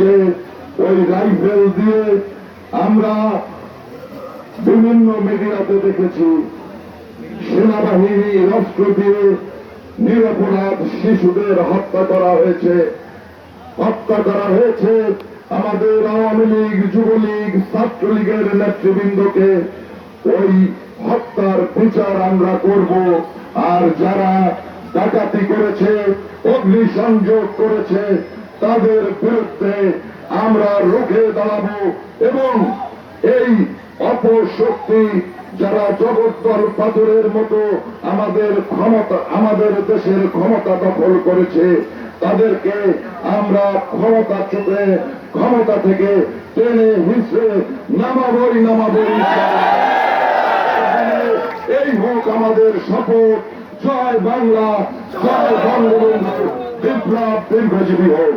যে ওই রাইফেল দিয়ে আমরা বিভিন্ন মিডিয়াতে দেখেছি, সেনাবাহিনী অস্ত্র দিয়ে নিরপরাধ শিশুদের হত্যা করা হয়েছে। হত্যা করা হয়েছে আমাদের আওয়ামী লীগ, যুবলীগ, ছাত্রলীগের নেতৃবৃন্দকে। ওই হত্যার বিচার আমরা করব। আর যারা ডাকাতি করেছে, অগ্নিসংযোগ করেছে তাদের বিরুদ্ধে আমরা রুখে দাঁড়াবো এবং এই অপশক্তি যারা জগদ্দল পাথরের মতো আমাদের ক্ষমতা, আমাদের দেশের ক্ষমতা দখল করেছে, তাদেরকে আমরা ক্ষমতা চোখে ক্ষমতা থেকে টেনে হিসে নামাবই নামাবই। এই হোক আমাদের শপথ। জয় বাংলা, জয় বঙ্গবন্ধু। আপনার দীর্ঘজীবী হোক